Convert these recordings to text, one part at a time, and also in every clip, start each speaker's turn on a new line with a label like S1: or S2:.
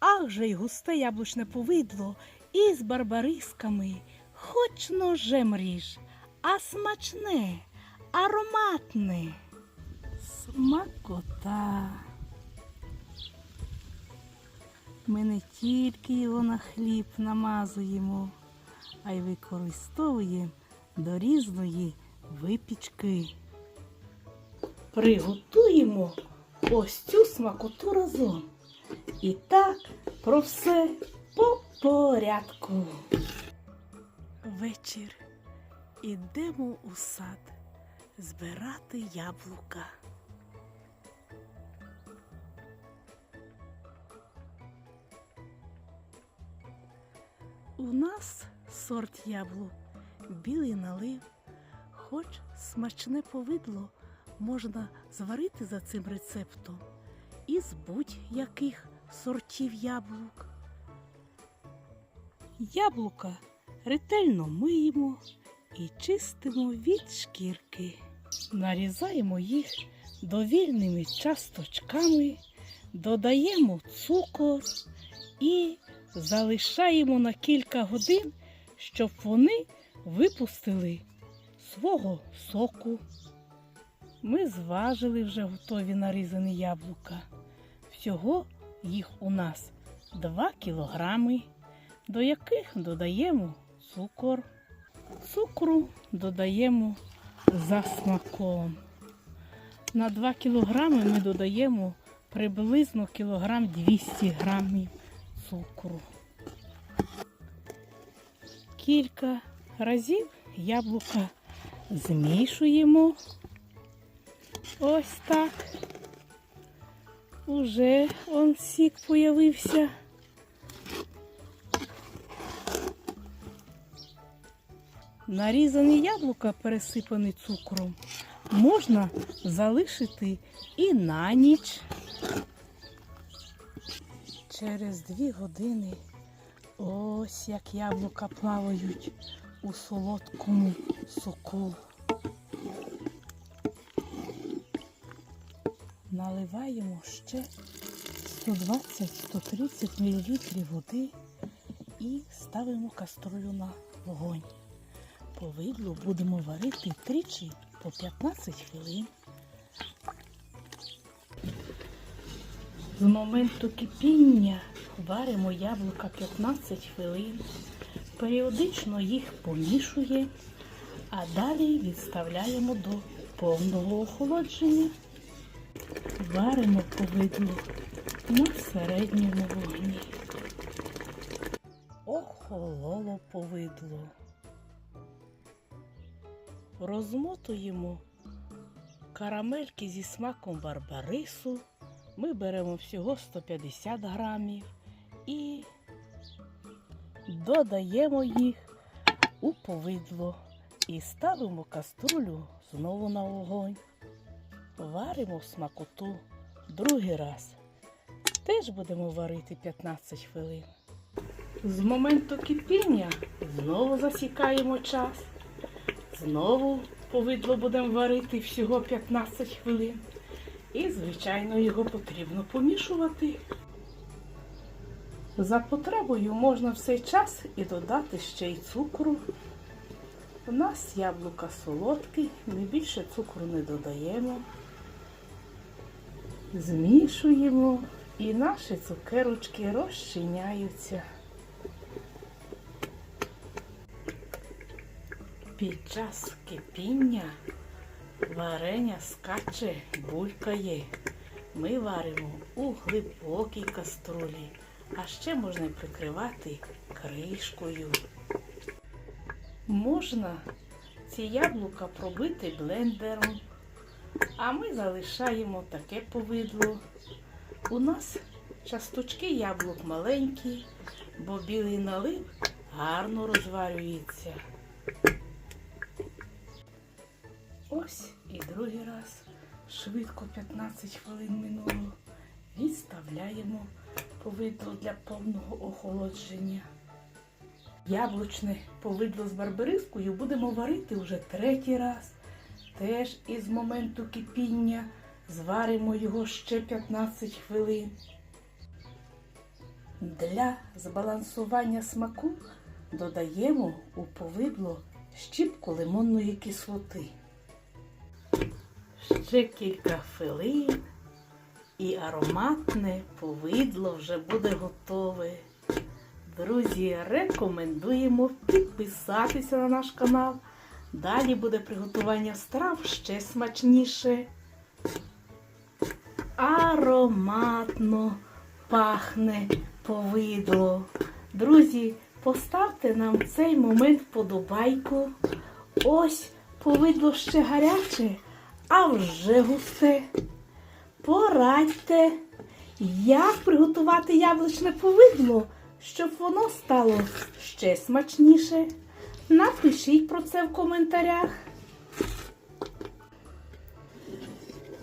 S1: Ах же й густе яблучне повидло із барбарисками, хоч ножем ріж, а смачне, ароматне. Смакота. Ми не тільки його на хліб намазуємо, а й використовуємо до різної випічки. Приготуємо ось цю смакоту разом. І так про все по порядку. Вечір. Ідемо у сад збирати яблука. У нас сорт яблук білий налив, хоч смачне повидло можна зварити за цим рецептом із будь-яких сортів яблук. Яблука ретельно миємо і чистимо від шкірки. Нарізаємо їх довільними часточками, додаємо цукор і залишаємо на кілька годин, щоб вони випустили свого соку. Ми зважили вже готові нарізані яблука. Всього їх у нас 2 кілограми, до яких додаємо цукор. Цукру додаємо за смаком. На 2 кілограми ми додаємо приблизно кілограм 200 грамів цукру. Кілька разів яблука змішуємо. Ось так. Уже он сік появився. Нарізані яблука, пересипані цукром, можна залишити і на ніч. Через дві години ось як яблука плавають у солодкому соку. Наливаємо ще 120-130 мл води і ставимо каструлю на вогонь. Повидло будемо варити тричі по 15 хвилин. З моменту кипіння варимо яблука 15 хвилин, періодично їх помішуємо, а далі відставляємо до повного охолодження. Варимо повидло на середньому вогні. Охололо повидло. Розмотуємо карамельки зі смаком барбарису. Ми беремо всього 150 грамів і додаємо їх у повидло і ставимо каструлю знову на вогонь. Варимо в смакоту другий раз. Теж будемо варити 15 хвилин. З моменту кипіння знову засікаємо час. Знову повидло будемо варити всього 15 хвилин. І, звичайно, його потрібно помішувати. За потребою можна в цей час і додати ще й цукру. У нас яблука солодкі, ми більше цукру не додаємо. Змішуємо і наші цукерочки розчиняються. Під час кипіння варення скаче, булькає. Ми варимо у глибокій каструлі, а ще можна прикривати кришкою. Можна ці яблука пробити блендером, а ми залишаємо таке повидло. У нас часточки яблук маленькі, бо білий налив гарно розварюється. Ось і другий раз. Швидко 15 хвилин минуло. Відставляємо повидло для повного охолодження. Яблучне повидло з барбарискою будемо варити вже третій раз. Теж із моменту кипіння зваримо його ще 15 хвилин. Для збалансування смаку додаємо у повидло щіпку лимонної кислоти. Ще кілька хвилин і ароматне повидло вже буде готове. Друзі, рекомендуємо підписатися на наш канал. Далі буде приготування страв ще смачніше. Ароматно пахне повидло. Друзі, поставте нам цей момент вподобайку. Ось повидло ще гаряче, а вже густе. Порадьте, як приготувати яблучне повидло, щоб воно стало ще смачніше. Напишіть про це в коментарях.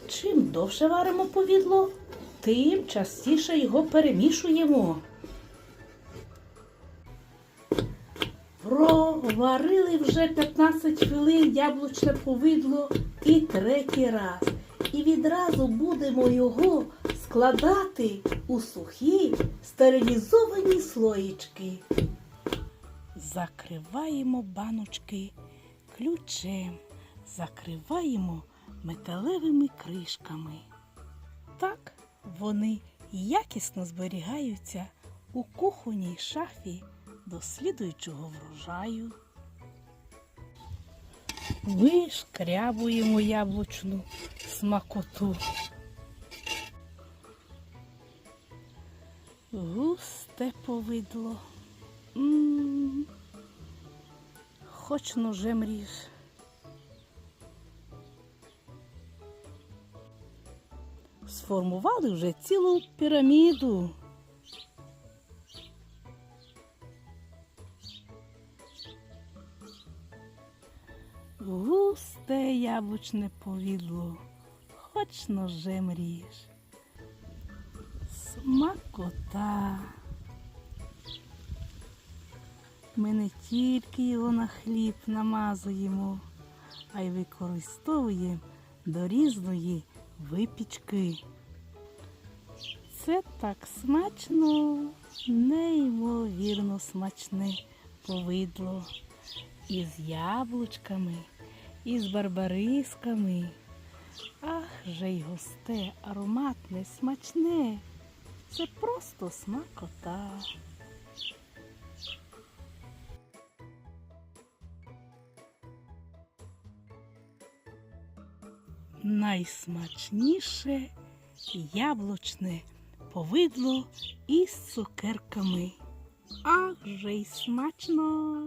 S1: Чим довше варимо повідло, тим частіше його перемішуємо. Проварили вже 15 хвилин яблучне повидло і третій раз. І відразу будемо його складати у сухі стерилізовані слоїчки. Закриваємо баночки ключем, закриваємо металевими кришками. Так вони якісно зберігаються у кухонній шафі до слідуючого врожаю. Вишкрябуємо яблучну смакоту. Густе повидло. М, Хоч ножем ріж. Сформували вже цілу піраміду. Густе яблучне повідло, хоч ножем ріж. Смакота. Ми не тільки його на хліб намазуємо, а й використовуємо до різної випічки. Це так смачно, неймовірно смачне повидло. Із яблучками, із барбарисками. Ах, же й густе, ароматне, смачне. Це просто смакота. Найсмачніше яблучне повидло із цукерками. Ах, же й смачно!